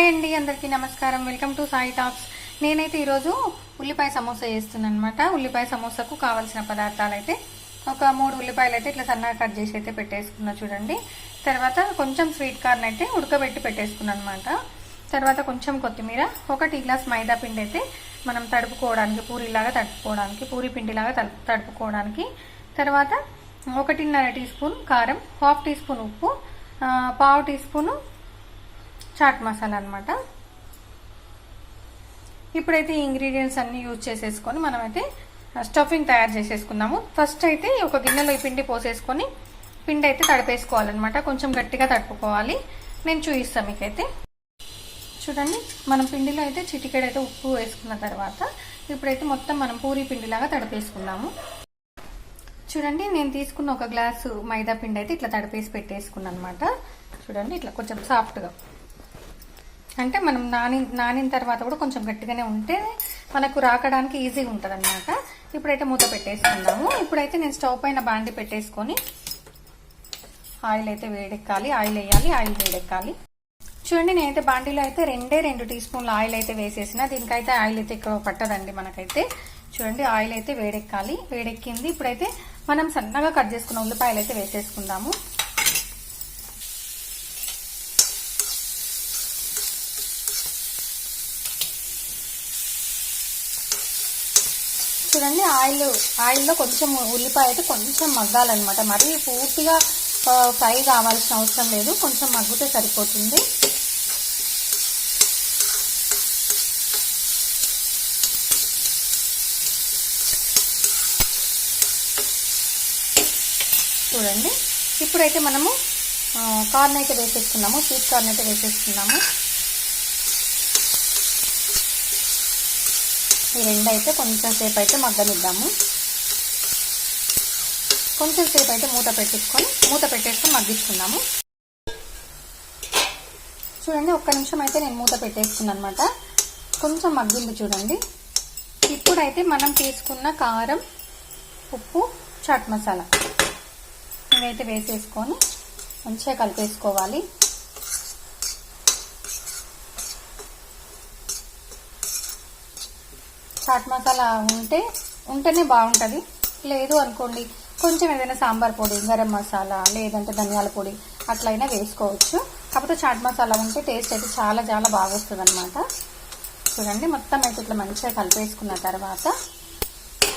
Hi అండి అందరికీ నమస్కారం. Welcome to Sai talks. నేనైతే ఈరోజు ఉల్లిపాయ సమోసా చేస్తున్నాను అనమాట ఉల్లిపాయ సమోసాకు కావాల్సిన పదార్థాలు అయితే ఒక మూడు ఉల్లిపాయలు అయితే ఇట్లా సన్నగా కట్ చేసి అయితే పెట్టేసుకున్నా చూడండి. తర్వాత కొంచెం స్వీట్ కార్న్ అయితే ఉడకబెట్టి పెట్టేసుకున్నాను అనమాట తర్వాత కొంచెం కొత్తిమీర ఒక టీ గ్లాస్ మైదా పిండి అయితే మనం తడుపుకోవడానికి పూరిలాగా తడుపుకోవడానికి పూరి పిండిలాగా తడుపు తడుపుకోవడానికి. తర్వాత ఒకటిన్నర టీ స్పూన్ కారం హాఫ్ టీ స్పూన్ ఉప్పు పావు టీ స్పూను చాట్ మసాలా అనమాట ఇప్పుడైతే ఈ ఇంగ్రీడియంట్స్ అన్నీ యూజ్ చేసేసుకొని మనమైతే స్టఫింగ్ తయారు చేసేసుకుందాము. ఫస్ట్ అయితే ఒక గిన్నెలో ఈ పిండి పోసేసుకొని పిండి అయితే తడిపేసుకోవాలన్నమాట. కొంచెం గట్టిగా తడుపుకోవాలి. నేను చూపిస్తాను మీకైతే. చూడండి మనం పిండిలో అయితే చిటికెడైతే ఉప్పు వేసుకున్న తర్వాత ఇప్పుడైతే మొత్తం మనం పూరి పిండిలాగా తడిపేసుకున్నాము చూడండి నేను తీసుకున్న ఒక గ్లాసు మైదా పిండి అయితే ఇట్లా తడిపేసి పెట్టేసుకున్నాను అనమాట చూడండి ఇట్లా కొంచెం సాఫ్ట్గా. అంటే మనం నాని నానిన తర్వాత కూడా కొంచెం గట్టిగానే ఉంటే మనకు రాకడానికి ఈజీగా ఉంటుంది అనమాట ఇప్పుడైతే మూత పెట్టేసుకుందాము ఇప్పుడైతే నేను స్టవ్ పైన బాండి పెట్టేసుకొని ఆయిల్ అయితే వేడెక్కాలి. ఆయిల్ వేయాలి ఆయిల్ వేడెక్కాలి. చూడండి నేనైతే బాండీలో అయితే రెండే రెండు టీ స్పూన్ల ఆయిల్ అయితే వేసేసిన. దీనికైతే ఆయిల్ అయితే ఎక్కువ పట్టదండి మనకైతే. చూడండి ఆయిల్ అయితే వేడెక్కాలి. వేడెక్కింది. ఇప్పుడైతే మనం సన్నగా కట్ చేసుకున్న ఉల్లిపాయలు అయితే వేసేసుకుందాము. చూడండి ఆయిల్ ఆయిల్లో కొంచెం ఉల్లిపాయ అయితే కొంచెం మగ్గాలన్నమాట. మరీ పూర్తిగా ఫ్రై కావాల్సిన అవసరం లేదు. కొంచెం మగ్గితే సరిపోతుంది. చూడండి. ఇప్పుడైతే మనము కార్న్ అయితే వేసేసుకున్నాము. స్వీట్ కార్న్ అయితే వేసేసుకున్నాము. ఈ రెండు అయితే కొంచెం సేపు అయితే మగ్గనిద్దాము. కొంచెం సేపు అయితే మూత పెట్టేసుకొని మూత పెట్టేసుకొని మగ్గించుకుందాము. చూడండి ఒక్క నిమిషం అయితే నేను మూత పెట్టేసుకున్నాను అనమాట కొంచెం మగ్గింది చూడండి. ఇప్పుడైతే మనం తీసుకున్న కారం ఉప్పు చాట్ మసాలా. ఇవైతే వేసేసుకొని మంచిగా కలిపేసుకోవాలి. చాట్ మసాలా ఉంటే ఉంటేనే బాగుంటుంది. లేదు అనుకోండి కొంచెం ఏదైనా సాంబార్ పొడి గరం మసాలా లేదంటే ధనియాల పొడి అట్లయినా వేసుకోవచ్చు. కాకపోతే చాట్ మసాలా ఉంటే టేస్ట్ అయితే చాలా చాలా బాగా వస్తుంది అనమాట చూడండి మొత్తం అయితే ఇట్లా మంచిగా కలిపేసుకున్న తర్వాత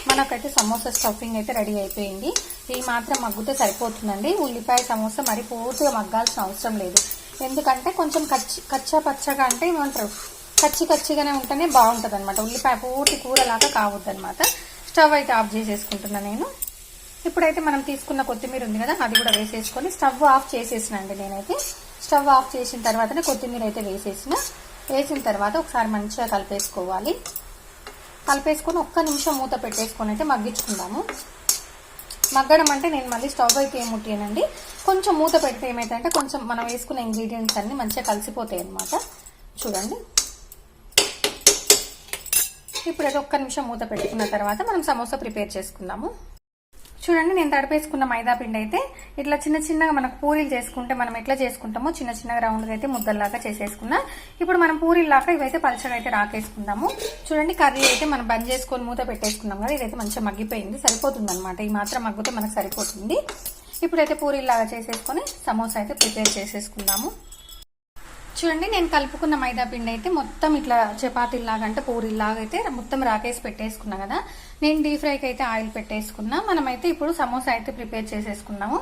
మనకైతే సమోసా స్టఫింగ్ అయితే రెడీ అయిపోయింది. ఇది మాత్రం మగ్గితే సరిపోతుందండి. ఉల్లిపాయ సమోసా మరి పూర్తిగా మగ్గాల్సిన అవసరం లేదు. ఎందుకంటే కొంచెం కచ్చి కచ్చా పచ్చగా అంటే ఏమంటారు? కచ్చి కచ్చిగానే ఉంటేనే బాగుంటుంది అనమాట ఉల్లిపాయ పూర్తి కూరలాగా కావద్దు అనమాట స్టవ్ అయితే ఆఫ్ చేసేసుకుంటున్నా నేను. ఇప్పుడైతే మనం తీసుకున్న కొత్తిమీర ఉంది కదా అది కూడా వేసేసుకొని స్టవ్ ఆఫ్ చేసేసినండి నేనైతే. స్టవ్ ఆఫ్ చేసిన తర్వాతనే కొత్తిమీర అయితే వేసేసిన. వేసిన తర్వాత ఒకసారి మంచిగా కలిపేసుకోవాలి. కలిపేసుకొని ఒక్క నిమిషం మూత పెట్టేసుకొని అయితే మగ్గించుకుందాము. మగ్గడం అంటే నేను మళ్ళీ స్టవ్ అయితే ఏం ముట్టానండి. కొంచెం మూత పెడితే ఏమైతే అంటే కొంచెం మనం వేసుకున్న ఇంగ్రీడియంట్స్ అన్ని మంచిగా కలిసిపోతాయి అన్నమాట చూడండి. ఇప్పుడైతే ఒక్క నిమిషం మూత పెట్టుకున్న తర్వాత మనం సమోసా ప్రిపేర్ చేసుకుందాము. చూడండి నేను తడిపేసుకున్న మైదా పిండి అయితే ఇట్లా చిన్న చిన్నగా మనకు పూరీలు చేసుకుంటే మనం ఎట్లా చేసుకుంటామో చిన్న చిన్నగా రౌండ్గా అయితే ముద్దల్లాగా చేసేసుకున్నా. ఇప్పుడు మనం పూరీల్లాగా ఇవైతే పలచగా అయితే రాకేసుకుందాము. చూడండి కర్రీ అయితే మనం బంద్ చేసుకొని మూత పెట్టేసుకున్నాం కదా ఇదైతే మంచిగా మగ్గిపోయింది సరిపోతుంది అనమాట ఈ మాత్రం మగ్గితే మనకు సరిపోతుంది. ఇప్పుడైతే పూరీలాగా చేసేసుకొని సమోసా అయితే ప్రిపేర్ చేసేసుకుందాము. చూడండి నేను కలుపుకున్న మైదా పిండి అయితే మొత్తం ఇట్లా చపాతీలాగా అంటే పూరిలాగా అయితే మొత్తం రాకేసి పెట్టేసుకున్నా కదా. నేను డీప్ ఫ్రైకి అయితే ఆయిల్ పెట్టేసుకున్నా. మనమైతే ఇప్పుడు సమోసా అయితే ప్రిపేర్ చేసేసుకున్నాము.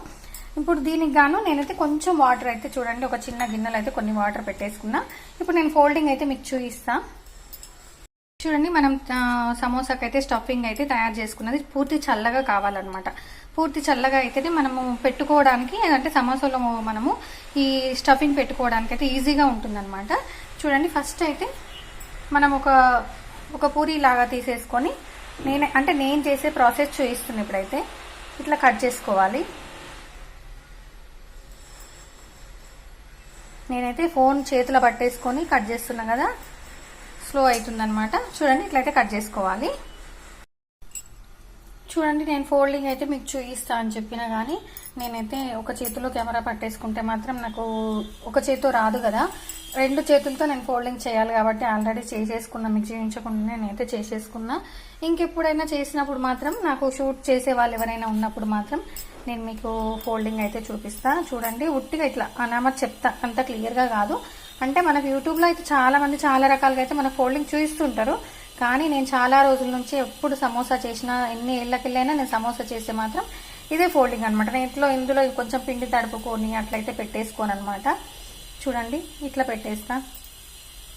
ఇప్పుడు దీనికి గాను నేనైతే కొంచెం వాటర్ అయితే చూడండి ఒక చిన్న గిన్నెలు అయితే కొన్ని వాటర్ పెట్టేసుకున్నా. ఇప్పుడు నేను ఫోల్డింగ్ అయితే మీకు చూపిస్తాను చూడండి మనం సమోసాకి అయితే స్టఫింగ్ అయితే తయారు చేసుకున్నది పూర్తి చల్లగా కావాలన్నమాట. పూర్తి చల్లగా అయితేనే మనము పెట్టుకోవడానికి అంటే సమోసాలో మనము ఈ స్టఫింగ్ పెట్టుకోవడానికి అయితే ఈజీగా ఉంటుందన్నమాట. చూడండి ఫస్ట్ అయితే మనం ఒక ఒక పూరి లాగా తీసేసుకొని నేను అంటే నేను చేసే ప్రాసెస్ చూపిస్తున్నాను ఇప్పుడైతే. ఇట్లా కట్ చేసుకోవాలి. నేనైతే ఫోన్ చేతిలో పట్టేసుకొని కట్ చేస్తున్నా కదా. స్లో అవుతుందనమాట చూడండి ఇట్లయితే కట్ చేసుకోవాలి. చూడండి నేను ఫోల్డింగ్ అయితే మీకు చూపిస్తా అని చెప్పినా కానీ నేనైతే ఒక చేతిలో కెమెరా పట్టేసుకుంటే మాత్రం నాకు ఒక చేతితో రాదు కదా. రెండు చేతులతో నేను ఫోల్డింగ్ చేయాలి కాబట్టి ఆల్రెడీ చేసేసుకున్నా. మీకు చేయించకుండా నేనైతే చేసేసుకున్నా. ఇంకెప్పుడైనా చేసినప్పుడు మాత్రం నాకు షూట్ చేసే వాళ్ళు ఎవరైనా ఉన్నప్పుడు మాత్రం నేను మీకు ఫోల్డింగ్ అయితే చూపిస్తా. చూడండి ఉట్టిగా ఇట్లా అనామర్ చెప్తా. అంత క్లియర్గా కాదు. అంటే మనకు యూట్యూబ్లో అయితే చాలా మంది చాలా రకాలుగా అయితే మన ఫోల్డింగ్ చూపిస్తుంటారు కానీ నేను చాలా రోజుల నుంచి ఎప్పుడు సమోసా చేసినా ఎన్ని ఏళ్ళకెళ్ళైనా నేను సమోసా చేస్తే మాత్రం ఇదే ఫోల్డింగ్ అనమాట నేను ఇంట్లో ఇందులో కొంచెం పిండి తడుపుకొని అట్లయితే పెట్టేసుకోను అనమాట చూడండి ఇట్లా పెట్టేస్తా.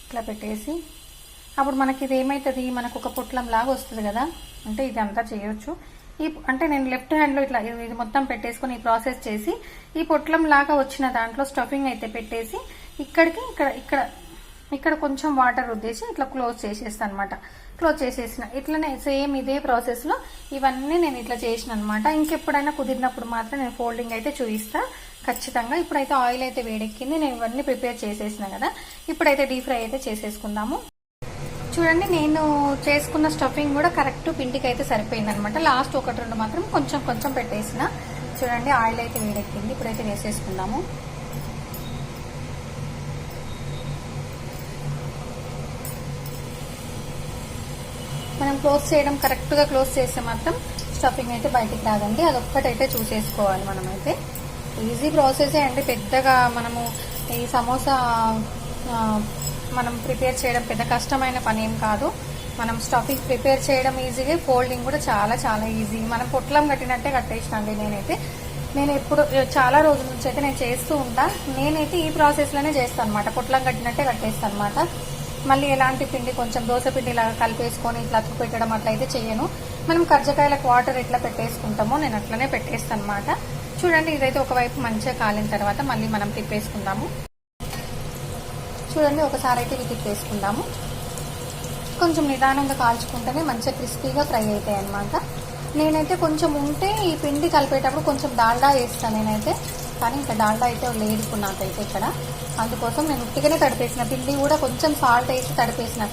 ఇట్లా పెట్టేసి అప్పుడు మనకి ఇది ఏమవుతుంది మనకు ఒక పొట్లం లాగా వస్తుంది కదా. అంటే ఇది అంతా చేయొచ్చు. ఈ అంటే నేను లెఫ్ట్ హ్యాండ్లో ఇట్లా ఇది ఇది మొత్తం పెట్టేసుకొని ఈ ప్రాసెస్ చేసి ఈ పొట్లం లాగా వచ్చిన దాంట్లో స్టఫింగ్ అయితే పెట్టేసి ఇక్కడికి ఇక్కడ ఇక్కడ ఇక్కడ కొంచెం వాటర్ రుద్దేసి ఇట్లా క్లోజ్ చేసేస్తాను అనమాట క్లోజ్ చేసేసిన. ఇట్లనే సేమ్ ఇదే ప్రాసెస్లో ఇవన్నీ నేను ఇట్లా చేసిన అనమాట ఇంకెప్పుడైనా కుదిరినప్పుడు మాత్రం నేను ఫోల్డింగ్ అయితే చూపిస్తా. ఖచ్చితంగా ఇప్పుడైతే ఆయిల్ అయితే వేడెక్కింది. నేను ఇవన్నీ ప్రిపేర్ చేసేసిన కదా. ఇప్పుడైతే డీప్ ఫ్రై అయితే చేసేసుకుందాము. చూడండి నేను చేసుకున్న స్టఫింగ్ కూడా కరెక్ట్ పిండికి అయితే సరిపోయింది అనమాట లాస్ట్ ఒకటి రెండు మాత్రం కొంచెం కొంచెం పెట్టేసిన. చూడండి ఆయిల్ అయితే వేడెక్కింది. ఇప్పుడైతే వేసేసుకుందాము. మనం క్లోజ్ చేయడం కరెక్ట్గా క్లోజ్ చేస్తే మాత్రం స్టఫింగ్ అయితే బయటికి రాదండి. అదొక్కటైతే చూసేసుకోవాలి మనమైతే. ఈజీ ప్రాసెసే అండి. పెద్దగా మనము ఈ సమోసా మనం ప్రిపేర్ చేయడం పెద్ద కష్టమైన పని ఏం కాదు. మనం స్టఫింగ్ ప్రిపేర్ చేయడం ఈజీగా ఫోల్డింగ్ కూడా చాలా చాలా ఈజీ. మనం పొట్లం కట్టినట్టే కట్టేసినండి నేనైతే. నేను ఎప్పుడు చాలా రోజుల నుంచి అయితే నేను చేస్తూ ఉంటా. నేనైతే ఈ ప్రాసెస్లోనే చేస్తాను అనమాట పొట్లం కట్టినట్టే కట్టేస్తాను అనమాట మళ్ళీ ఎలాంటి పిండి కొంచెం దోశ పిండి లాగా కలిపేసుకొని ఇట్లా అతుకు పెట్టడం అట్లయితే చేయను మనం కర్జకాయలకు వాటర్ ఎట్లా పెట్టేసుకుంటామో నేను అట్లనే పెట్టేస్తాను అనమాట చూడండి ఇదైతే ఒకవైపు మంచిగా కాలిన తర్వాత మళ్ళీ మనం తిప్పేసుకుందాము. చూడండి ఒకసారి అయితే ఇది తిప్పేసుకుందాము. కొంచెం నిదానంగా కాల్చుకుంటేనే మంచిగా క్రిస్పీగా ఫ్రై అవుతాయి అనమాట నేనైతే కొంచెం ఉంటే ఈ పిండి కలిపేటప్పుడు కొంచెం డాల్డా వేస్తాను నేనైతే. కానీ ఇంకా డాల్డా అయితే లేదు నాకైతే ఇక్కడ. అందుకోసం నేను ఉట్టిగానే తడిపేసిన. పిండి కూడా కొంచెం సాల్ట్ వేసి తడిపేసిన.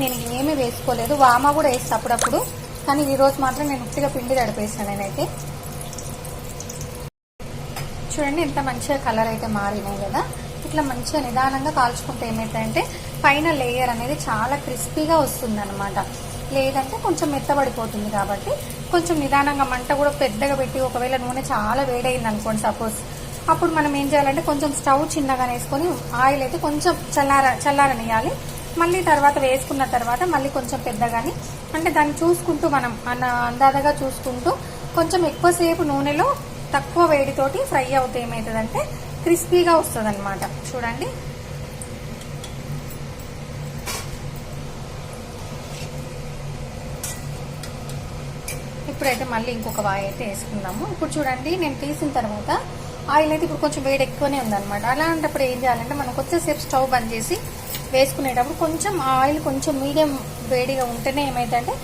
నేను ఏమీ వేసుకోలేదు. వామ కూడా వేస్తా అప్పుడప్పుడు. కానీ ఈ రోజు మాత్రం నేను ఉట్టిగా పిండి తడిపేసిన నేనైతే. చూడండి ఎంత మంచిగా కలర్ అయితే మారినాయి కదా. ఇట్లా మంచిగా నిదానంగా కాల్చుకుంటే ఏమైందంటే పైన లేయర్ అనేది చాలా క్రిస్పీగా వస్తుంది అనమాట లేదంటే కొంచెం మెత్తబడిపోతుంది కాబట్టి కొంచెం నిదానంగా మంట కూడా పెద్దగా పెట్టి ఒకవేళ నూనె చాలా వేడైంది అనుకోండి సపోజ్ అప్పుడు మనం ఏం చేయాలంటే కొంచెం స్టవ్ చిన్నగా వేసుకొని ఆయిల్ అయితే కొంచెం చల్లార చల్లారనియాలి మళ్ళీ తర్వాత వేసుకున్న తర్వాత మళ్ళీ కొంచెం పెద్దగాని అంటే దాన్ని చూసుకుంటూ మనం అన్న అందాదగా చూసుకుంటూ కొంచెం ఎక్కువసేపు నూనెలో తక్కువ వేడితోటి ఫ్రై అవుతే ఏమవుతుందంటే క్రిస్పీగా వస్తుంది చూడండి. ఇప్పుడైతే మళ్ళీ ఇంకొక వాయి అయితే వేసుకుందాము. ఇప్పుడు చూడండి నేను తీసిన తర్వాత ఆయిల్ అయితే ఇప్పుడు కొంచెం వేడి ఎక్కువనే ఉందన్నమాట. అలాంటప్పుడు ఏం చేయాలంటే మనం కొద్దిసేపు స్టవ్ బంద్ చేసి వేసుకునేటప్పుడు కొంచెం ఆయిల్ కొంచెం మీడియం వేడిగా ఉంటేనే ఏమైందంటే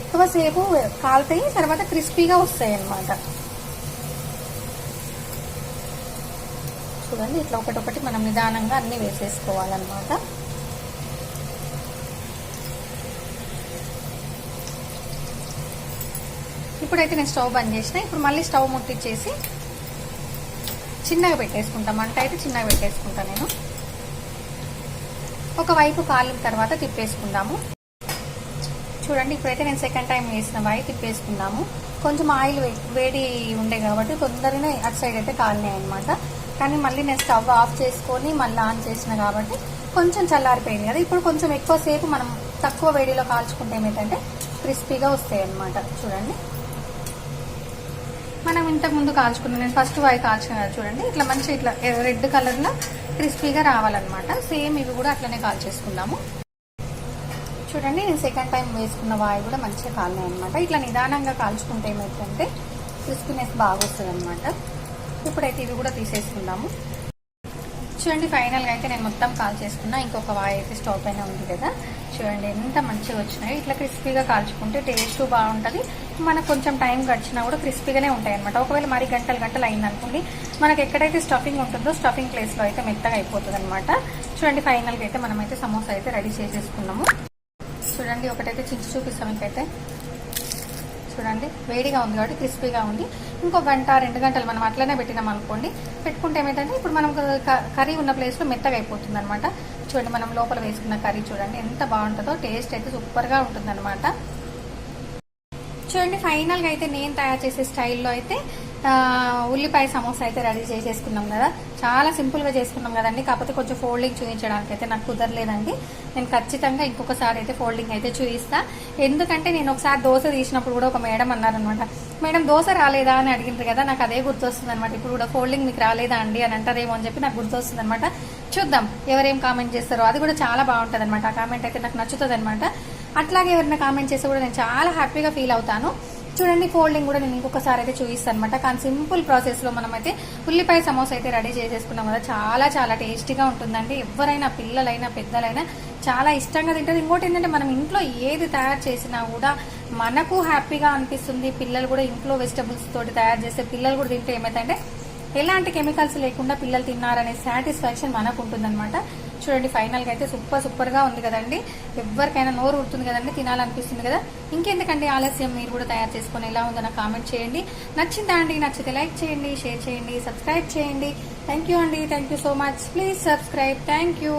ఎక్కువసేపు కాలుతాయి తర్వాత క్రిస్పీగా వస్తాయి అన్నమాట చూడండి ఇట్లా ఒకటొకటి మనం నిదానంగా అన్ని వేసేసుకోవాలన్నమాట. ఇప్పుడైతే నేను స్టవ్ బంద్ చేసిన ఇప్పుడు మళ్ళీ స్టవ్ ముట్టించేసి చిన్నగా పెట్టేసుకుంటాం. మంట అయితే చిన్నగా పెట్టేసుకుంటాను నేను. ఒకవైపు కాలిన తర్వాత తిప్పేసుకుందాము. చూడండి ఇప్పుడైతే నేను సెకండ్ టైం వేసిన వాయి తిప్పేసుకుందాము. కొంచెం ఆయిల్ వేడి ఉండే కాబట్టి తొందరగానే అటు సైడ్ అయితే కాలినాయి అనమాట కానీ మళ్ళీ నేను స్టవ్ ఆఫ్ చేసుకొని మళ్ళీ ఆన్ చేసిన కాబట్టి కొంచెం చల్లారిపోయింది కదా. ఇప్పుడు కొంచెం ఎక్కువసేపు మనం తక్కువ వేడిలో కాల్చుకుంటే ఏమిటంటే క్రిస్పీగా వస్తాయి అన్నమాట చూడండి. మనం ఇంతకు ముందు కాల్చుకున్నాం నేను ఫస్ట్ వాయి కాల్చిన చూడండి ఇట్లా మంచి ఇట్లా రెడ్ కలర్లో క్రిస్పీగా రావాలన్నమాట. సేమ్ ఇవి కూడా అట్లనే కాల్చేసుకున్నాము చూడండి నేను సెకండ్ టైం వేసుకున్న వాయి కూడా మంచిగా కాలినాయి అనమాట ఇట్లా నిదానంగా కాల్చుకుంటే ఏమైందంటే క్రిస్పీనెస్ బాగా వస్తుంది అనమాట ఇప్పుడైతే ఇవి కూడా తీసేసుకుందాము. చూడండి ఫైనల్గా అయితే నేను మొత్తం కాల్ చేసుకున్నా. ఇంకొక వాయి అయితే స్టవ్ పైన ఉంది కదా. చూడండి ఎంత మంచిగా వచ్చినాయి. ఇట్లా క్రిస్పీగా కాల్చుకుంటే టేస్ట్ బాగుంటుంది. మనకు కొంచెం టైం గడిచినా కూడా క్రిస్పీగానే ఉంటాయి అనమాట ఒకవేళ మరి గంటలు గంటలు అయిందనుకోండి అనుకోండి మనకి ఎక్కడైతే స్టఫింగ్ ఉంటుందో స్టఫింగ్ ప్లేస్లో అయితే మెత్తగా అయిపోతుంది అనమాట చూడండి ఫైనల్గా అయితే మనమైతే సమోసా అయితే రెడీ చేసేసుకున్నాము. చూడండి ఒకటైతే చించి చూపిస్తాం ఇంకైతే. చూడండి. వేడిగా ఉంది కాబట్టి క్రిస్పీగా ఉంది. ఇంకో గంట రెండు గంటలు మనం అట్లనే పెట్టినాం అనుకోండి. పెట్టుకుంటే ఏమైందంటే ఇప్పుడు మనం క- కర్రీ ఉన్న ప్లేస్లో మెత్తగా అయిపోతుంది అనమాట చూడండి మనం లోపల వేసుకున్న కర్రీ చూడండి. ఎంత బాగుంటుందో టేస్ట్ అయితే సూపర్గా ఉంటుందన్నమాట. చూడండి ఫైనల్గా అయితే నేను తయారు చేసే స్టైల్లో అయితే ఉల్లిపాయ సమోసా అయితే రెడీ చేసేసుకున్నాం కదా. చాలా సింపుల్గా చేసుకున్నాం కదండి. కాకపోతే కొంచెం ఫోల్డింగ్ చూపించడానికి అయితే నాకు కుదరలేదండి. నేను ఖచ్చితంగా ఇంకొకసారి అయితే ఫోల్డింగ్ అయితే చూపిస్తా. ఎందుకంటే నేను ఒకసారి దోశ తీసినప్పుడు కూడా ఒక మేడం అన్నారనమాట మేడం దోశ రాలేదా? అని అడిగింది కదా. నాకు అదే గుర్తొస్తుంది అనమాట ఇప్పుడు కూడా ఫోల్డింగ్ మీకు రాలేదా అండి? అని అంటారేమో అని చెప్పి నాకు గుర్తొస్తుంది అనమాట చూద్దాం ఎవరేం కామెంట్ చేస్తారో. అది కూడా చాలా బాగుంటుంది అనమాట ఆ కామెంట్ అయితే నాకు నచ్చుతుంది అనమాట అట్లాగే ఎవరైనా కామెంట్ చేస్తే కూడా నేను చాలా హ్యాపీగా ఫీల్ అవుతాను. చూడండి ఫోల్డింగ్ కూడా నేను ఇంకొకసారి అయితే చూపిస్తాను అనమాట కానీ సింపుల్ ప్రాసెస్లో మనం అయితే ఉల్లిపాయ సమోసా అయితే రెడీ చేసేసుకున్నాం కదా. చాలా చాలా టేస్టీగా ఉంటుందండి. ఎవరైనా పిల్లలైనా పెద్దలైనా చాలా ఇష్టంగా తింటారు. ఇంకోటి ఏంటంటే మనం ఇంట్లో ఏది తయారు చేసినా కూడా మనకు హ్యాపీగా అనిపిస్తుంది. పిల్లలు కూడా ఇంట్లో వెజిటబుల్స్ తోటి తయారు చేస్తే పిల్లలు కూడా తింటే ఏమైతే ఎలాంటి కెమికల్స్ లేకుండా పిల్లలు తిన్నారనే సాటిస్ఫాక్షన్ మనకు ఉంటుందన్నమాట. చూడండి ఫైనల్గా అయితే సూపర్ సూపర్గా ఉంది కదండి. ఎవరికైనా నోరు ఉడుతుంది కదండి తినాలనిపిస్తుంది కదా. ఇంకెందుకండి ఆలస్యం? మీరు కూడా తయారు చేసుకొని ఎలా ఉందో నాకు కామెంట్ చేయండి. నచ్చిందా అండి? నచ్చితే లైక్ చేయండి షేర్ చేయండి సబ్స్క్రైబ్ చేయండి. థ్యాంక్ యూ అండి. Thank you so much please subscribe thank you